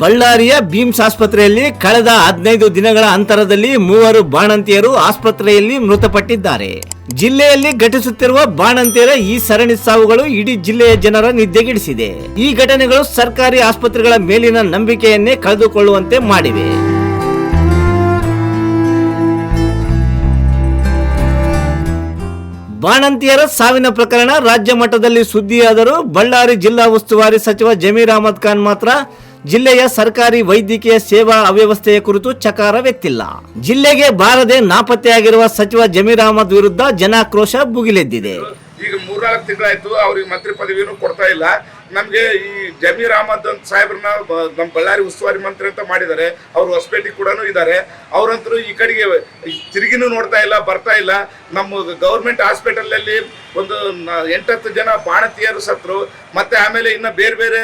ಬಳ್ಳಾರಿಯ ಭೀಮ್ಸ್ ಆಸ್ಪತ್ರೆಯಲ್ಲಿ ಕಳೆದ ಹದಿನೈದು ದಿನಗಳ ಅಂತರದಲ್ಲಿ ಮೂವರು ಬಾಣಂತಿಯರು ಆಸ್ಪತ್ರೆಯಲ್ಲಿ ಮೃತಪಟ್ಟಿದ್ದಾರೆ. ಜಿಲ್ಲೆಯಲ್ಲಿ ಘಟಿಸುತ್ತಿರುವ ಬಾಣಂತಿಯರ ಈ ಸರಣಿ ಸಾವುಗಳು ಇಡೀ ಜಿಲ್ಲೆಯ ಜನರ ನಿದ್ದೆಗಿಡಿಸಿದೆ. ಈ ಘಟನೆಗಳು ಸರ್ಕಾರಿ ಆಸ್ಪತ್ರೆಗಳ ಮೇಲಿನ ನಂಬಿಕೆಯನ್ನೇ ಕಳೆದುಕೊಳ್ಳುವಂತೆ ಮಾಡಿವೆ. ಬಾಣಂತಿಯರ ಸಾವಿನ ಪ್ರಕರಣ ರಾಜ್ಯ ಮಟ್ಟದಲ್ಲಿ ಸುದ್ದಿಯಾದರೂ ಬಳ್ಳಾರಿ ಜಿಲ್ಲಾ ಉಸ್ತುವಾರಿ ಸಚಿವ ಜಮೀರ್ ಅಹಮದ್ ಖಾನ್ ಮಾತ್ರ ಜಿಲ್ಲೆಯ ಸರ್ಕಾರಿ ವೈದ್ಯಕೀಯ ಸೇವಾ ಅವ್ಯವಸ್ಥೆಯ ಕುರಿತು ಚಕಾರವೆತ್ತಿಲ್ಲ. ಜಿಲ್ಲೆಗೆ ಬಾರದೆ ನಾಪತ್ತೆಯಾಗಿರುವ ಸಚಿವ ಜಮೀರ್ ಅಹಮದ್ ವಿರುದ್ಧ ಜನಾಕ್ರೋಶ ಭುಗಿಲೆದ್ದಿದೆ. ಈಗ ಮೂರ್ನಾಲ್ಕು ತಿಂಗಳಾಯ್ತು ಅವ್ರಿಗೆ ಮಂತ್ರಿ ಪದವಿನೂ ಕೊಡ್ತಾ ಇಲ್ಲ. ನಮ್ಗೆ ಈ ಜಮೀರ್ ಅಹಮದ್ ಅಂತ ಸಾಹೇಬ್ರನ್ನ ನಮ್ಮ ಬಳ್ಳಾರಿ ಉಸ್ತುವಾರಿ ಮಂತ್ರಿ ಅಂತ ಮಾಡಿದ್ದಾರೆ. ಅವರು ಹೊಸಪೇಟೆ ಕೂಡ ಇದ್ದಾರೆ. ಅವರಂತರೂ ಈ ಕಡೆಗೆ ತಿರುಗಿನೂ ನೋಡ್ತಾ ಇಲ್ಲ, ಬರ್ತಾ ಇಲ್ಲ. ನಮ್ಮ ಗೌರ್ಮೆಂಟ್ ಹಾಸ್ಪಿಟಲಲ್ಲಿ ಒಂದು ಎಂಟತ್ತು ಜನ ಬಾಣತಿಯರು ಸತ್ರು, ಮತ್ತೆ ಆಮೇಲೆ ಇನ್ನ ಬೇರೆ ಬೇರೆ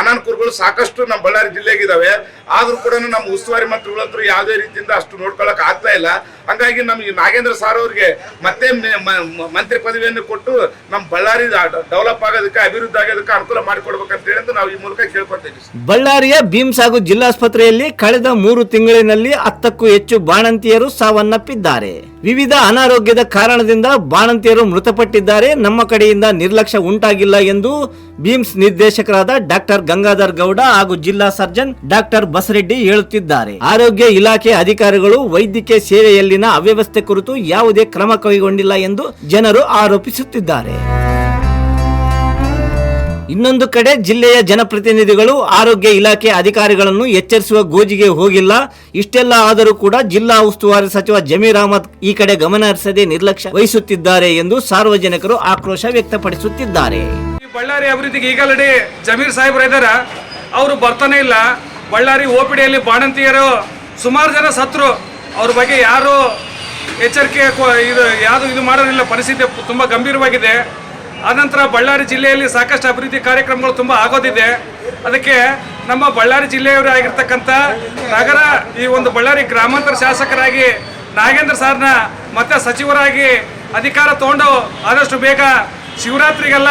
ಅನಾನುಕೂಲಗಳು ಸಾಕಷ್ಟು ನಮ್ಮ ಬಳ್ಳಾರಿ ಜಿಲ್ಲೆಗೆ ಇದ್ದಾವೆ ಆದರೂ ಕೂಡ ನಮ್ಮ ಉಸ್ತುವಾರಿ ಮಂತ್ರಿಗಳಂತರೂ ಯಾವುದೇ ರೀತಿಯಿಂದ ಅಷ್ಟು ನೋಡ್ಕೊಳ್ಳೋಕೆ ಆಗ್ತಾ ಇಲ್ಲ. ಹಂಗಾಗಿ ನಮಗೆ ನಾಗೇಂದ್ರ ಸಾರ್ ಅವ್ರಿಗೆ ಮತ್ತೆ ಮಂತ್ರಿ ಪದವಿಯನ್ನು ಕೊಟ್ಟು ನಮ್ಮ ಬಳ್ಳಾರಿ ಡೆವಲಪ್ ಆಗೋದಕ್ಕೆ ಅಭಿವೃದ್ಧಿ ಬಳ್ಳಾರಿಯ ಭೀಮ್ಸ್ ಹಾಗೂ ಜಿಲ್ಲಾಸ್ಪತ್ರೆಯಲ್ಲಿ ಕಳೆದ ಮೂರು ತಿಂಗಳಿನಲ್ಲಿ ಹತ್ತಕ್ಕೂ ಹೆಚ್ಚು ಬಾಣಂತಿಯರು ಸಾವನ್ನಪ್ಪಿದ್ದಾರೆ. ವಿವಿಧ ಅನಾರೋಗ್ಯದ ಕಾರಣದಿಂದ ಬಾಣಂತಿಯರು ಮೃತಪಟ್ಟಿದ್ದಾರೆ. ನಮ್ಮ ಕಡೆಯಿಂದ ನಿರ್ಲಕ್ಷ್ಯ ಉಂಟಾಗಿಲ್ಲ ಎಂದು ಭೀಮ್ಸ್ ನಿರ್ದೇಶಕರಾದ ಡಾಕ್ಟರ್ ಗಂಗಾಧರ್ ಗೌಡ ಹಾಗೂ ಜಿಲ್ಲಾ ಸರ್ಜನ್ ಡಾಕ್ಟರ್ ಬಸರೆಡ್ಡಿ ಹೇಳುತ್ತಿದ್ದಾರೆ. ಆರೋಗ್ಯ ಇಲಾಖೆ ಅಧಿಕಾರಿಗಳು ವೈದ್ಯಕೀಯ ಸೇವೆಯಲ್ಲಿನ ಅವ್ಯವಸ್ಥೆ ಕುರಿತು ಯಾವುದೇ ಕ್ರಮ ಕೈಗೊಂಡಿಲ್ಲ ಎಂದು ಜನರು ಆರೋಪಿಸುತ್ತಿದ್ದಾರೆ. ಇನ್ನೊಂದು ಕಡೆ ಜಿಲ್ಲೆಯ ಜನಪ್ರತಿನಿಧಿಗಳು ಆರೋಗ್ಯ ಇಲಾಖೆ ಅಧಿಕಾರಿಗಳನ್ನು ಎಚ್ಚರಿಸುವ ಗೋಜಿಗೆ ಹೋಗಿಲ್ಲ. ಇಷ್ಟೆಲ್ಲ ಆದರೂ ಕೂಡ ಜಿಲ್ಲಾ ಉಸ್ತುವಾರಿ ಸಚಿವ ಜಮೀರ್ ಅಹಮದ್ ಈ ಕಡೆ ಗಮನ ಹರಿಸದೆ ನಿರ್ಲಕ್ಷ್ಯ ವಹಿಸುತ್ತಿದ್ದಾರೆ ಎಂದು ಸಾರ್ವಜನಿಕರು ಆಕ್ರೋಶ ವ್ಯಕ್ತಪಡಿಸುತ್ತಿದ್ದಾರೆ. ಬಳ್ಳಾರಿ ಅಭಿವೃದ್ಧಿಗೆ ಈಗಲೇ ಜಮೀರ್ ಸಾಹೇಬ್ರ ಇದ್ದಾರ ಅವರು ಬರ್ತಾನೆ ಇಲ್ಲ. ಬಳ್ಳಾರಿ ಓಪಿಡಿಯಲ್ಲಿ ಬಾಣಂತಿಯರು ಸುಮಾರು ಜನ ಸತ್ರು. ಅವ್ರ ಬಗ್ಗೆ ಯಾರು ಎಚ್ಚರಿಕೆ ಇದು ಯಾವುದು ಇದು ಮಾಡೋದಿಲ್ಲ. ಪರಿಸ್ಥಿತಿ ತುಂಬ ಗಂಭೀರವಾಗಿದೆ. ಆನಂತರ ಬಳ್ಳಾರಿ ಜಿಲ್ಲೆಯಲ್ಲಿ ಸಾಕಷ್ಟು ಅಭಿವೃದ್ಧಿ ಕಾರ್ಯಕ್ರಮಗಳು ತುಂಬ ಆಗೋದಿದೆ. ಅದಕ್ಕೆ ನಮ್ಮ ಬಳ್ಳಾರಿ ಜಿಲ್ಲೆಯವರೇ ಆಗಿರ್ತಕ್ಕಂಥ ನಗರ ಈ ಒಂದು ಬಳ್ಳಾರಿ ಗ್ರಾಮಾಂತರ ಶಾಸಕರಾಗಿ ನಾಗೇಂದ್ರ ಸಾರ್ನ ಮತ್ತೆ ಸಚಿವರಾಗಿ ಅಧಿಕಾರ ತಗೊಂಡು ಆದಷ್ಟು ಬೇಗ ಶಿವರಾತ್ರಿಗೆಲ್ಲ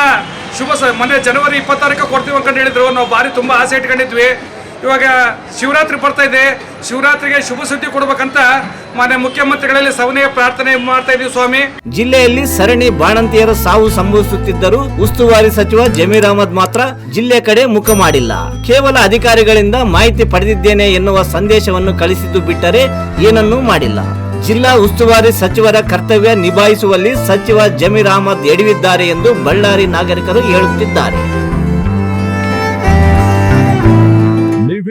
ಶುಭ ಸ, ಮೊನ್ನೆ ಜನವರಿ ಇಪ್ಪತ್ತಾರಕ್ಕೆ ಕೊಡ್ತೀವಿ ಅಂತ ಹೇಳಿದ್ರು ನಾವು ಭಾರಿ ತುಂಬ ಆಸೆ ಇಟ್ಕೊಂಡಿದ್ವಿ. ಇವಾಗ ಶಿವರಾತ್ರಿ ಬರ್ತಾ ಇದೆ. ಶಿವರಾತ್ರಿಗೆ ಶುಭ ಸುದ್ದಿ ಕೊಡ್ಬೇಕಂತ ಮಾನ್ಯ ಮುಖ್ಯಮಂತ್ರಿಗಳಲ್ಲಿ ಸವನೆಯ ಪ್ರಾರ್ಥನೆ ಮಾಡ್ತಾ ಇದೀವಿ ಸ್ವಾಮಿ. ಜಿಲ್ಲೆಯಲ್ಲಿ ಸರಣಿ ಬಾಣಂತಿಯರ ಸಾವು ಸಂಭವಿಸುತ್ತಿದ್ದರೂ ಉಸ್ತುವಾರಿ ಸಚಿವ ಜಮೀರ್ ಅಹಮದ್ ಮಾತ್ರ ಜಿಲ್ಲೆ ಕಡೆ ಮುಖ ಮಾಡಿಲ್ಲ. ಕೇವಲ ಅಧಿಕಾರಿಗಳಿಂದ ಮಾಹಿತಿ ಪಡೆದಿದ್ದೇನೆ ಎನ್ನುವ ಸಂದೇಶವನ್ನು ಕಳಿಸಿದ್ದು ಬಿಟ್ಟರೆ ಏನನ್ನೂ ಮಾಡಿಲ್ಲ. ಜಿಲ್ಲಾ ಉಸ್ತುವಾರಿ ಸಚಿವರ ಕರ್ತವ್ಯ ನಿಭಾಯಿಸುವಲ್ಲಿ ಸಚಿವ ಜಮೀರ್ ಅಹಮದ್ ಎಡವಿದ್ದಾರೆ ಎಂದು ಬಳ್ಳಾರಿ ನಾಗರಿಕರು ಹೇಳುತ್ತಿದ್ದಾರೆ.